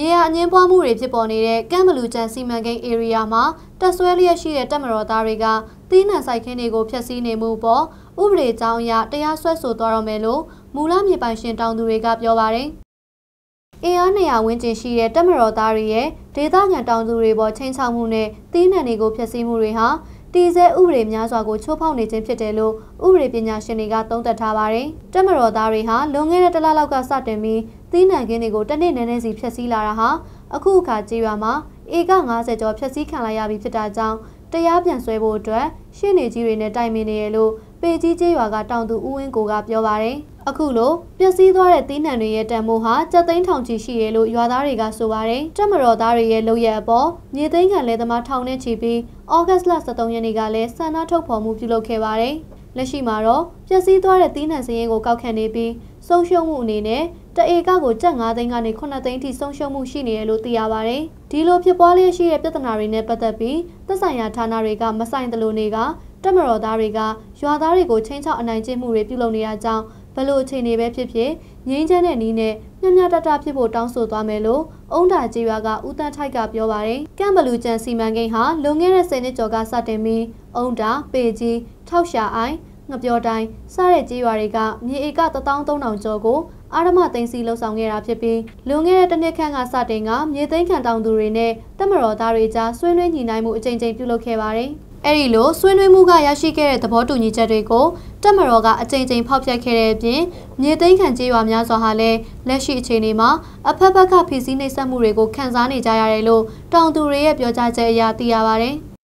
မြေယာအငင်းပွားမှုတွေဖြစ်ပေါ်နေတဲ့ကမ်ဘလူကျန်စီမံကိန်း area မှာတက်ဆွဲလျက်ရှိတဲ့တပ်မတော်သားတွေကသီးနှံဆိုင်ခင်းတွေကိုဖျက်ဆီးနေမှုပေါ်ဥပဒေကြောင်းအရတရားစွဲဆိုသွားတော့မယ်လို့မူလမြေပိုင်ရှင်တောင်သူတွေကပြောပါတယ်။အင်အား200ဝန်းကျင်ရှိတဲ့တပ်မတော်သားတွေရဲ့ဒေသခံတောင်သူတွေပေါ်ချင်းချောက်မှုနဲ့သီးနှံတွေကိုဖျက်ဆီးမှုတွေဟာတည်ဆဲဥပဒေများစွာကိုချိုးဖောက်နေခြင်းဖြစ်တယ်လို့ဥပဒေပညာရှင်တွေကသုံးသပ်ထားပါတယ်။တက်မတော်သားတွေဟာလွန်ခဲ့တဲ့တစ်လလောက်ကစတင်ပြီး သီးနှံခင်းတွေကိုတစ်နှစ်နည်းနည်းစီဖျက်ဆီးလာတာဟာအခုအခါကြေးရွာမှာဧက90ကျော်ဖျက်ဆီးခံလိုက်ရပြီဖြစ်တာကြောင့်တရားပြန်ဆွဲဖို့အတွက်ရှင်းနေကြီးတွေနဲ့တိုင်ပင်နေရလို့ပေကြီးကျေးရွာကတောင်သူဦးဝင်းကိုကပြောပါတယ်။အခုလိုပျက်စီးသွားတဲ့သီးနှံတွေရဲ့တန်ဖိုးဟာစက်သိန်းထောင်ချီရှိရလို့ရွာသားတွေကဆိုပါတယ်။တက်မတော်သားတွေရဲ့လုပ်ရအပေါ်မြေသိမ်းခံလဲသမားထောင်နဲ့ချီပြီးဩဂတ်လ23ရက်နေ့ကလည်းဆန္ဒထုတ်ဖော်မှုပြုလုပ်ခဲ့ပါတယ်။လက်ရှိမှာတော့ပျက်စီးသွားတဲ့သီးနှံစည်းရင်ကိုကောက်ခံနေပြီးဆုံးရှုံးမှုအနေနဲ့ တအေကကိုကျပ်9သိန်းကနေ9သိန်းထိဆုံးရှုံးမှုရှိနေတယ်လို့သိရပါတယ်။ဒီလိုဖြစ်ပွားလျက်ရှိတဲ့ပြဿနာတွေနဲ့ပတ်သက်ပြီးသက်ဆိုင်ရာဌာနတွေကမဆိုင်သလိုနေကတက်မတော်သားတွေကရွာသားတွေကိုချင်းချောက်အနိုင်ကျင့်မှုတွေပြုလုပ်နေတာကြောင့်ဘလို့အခြေအနေပဲဖြစ်ဖြစ်ငြိမ်းချမ်းတဲ့နီးနဲ့ညံ့ညတတဖြစ်ဖို့တောင်းဆိုသွားမယ်လို့အုံတာကြီးရွာကဦးတန်းထိုက်ကပြောပါတယ်။ကမ်ဘလူကျန်စီမံကိန်းဟာလွန်ခဲ့တဲ့10နှစ်ကျော်ကစတင်ပြီးအုံတာပေကြီးထောက်ရှာအိုင် ငပြောတိုင်းစတဲ့ကြီးရွာတွေကမြေဧက13000ကျော်ကိုအာရမသိန်းစီလှုပ်ဆောင်ခဲ့တာဖြစ်ပြီးလွန်ခဲ့တဲ့တစ်နှစ်ခန့်ကစတင်ကမြေသိမ်းခံတောင်သူတွေနဲ့တပ်မတော်သားတွေကြားဆွေးနွေးညှိနှိုင်းမှုအကြိမ်ကြိမ်ပြုလုပ်ခဲ့ပါတယ်။အဲ့ဒီလိုဆွေးနွေးမှုကရရှိခဲ့တဲ့သဘောတူညီချက်တွေကိုတက်မတော်ကအကြိမ်ကြိမ်ဖောက်ဖျက်ခဲ့တဲ့အပြင်မြေသိမ်းခံကြေးရွာများစွာဟာလည်းလက်ရှိအခြေအနေမှာအဖက်ဖက်ကဖိစီးနှိပ်စက်မှုတွေကိုခန်းစားနေကြရတယ်လို့တောင်သူတွေရဲ့ပြောကြားချက်အရသိရပါဗျ။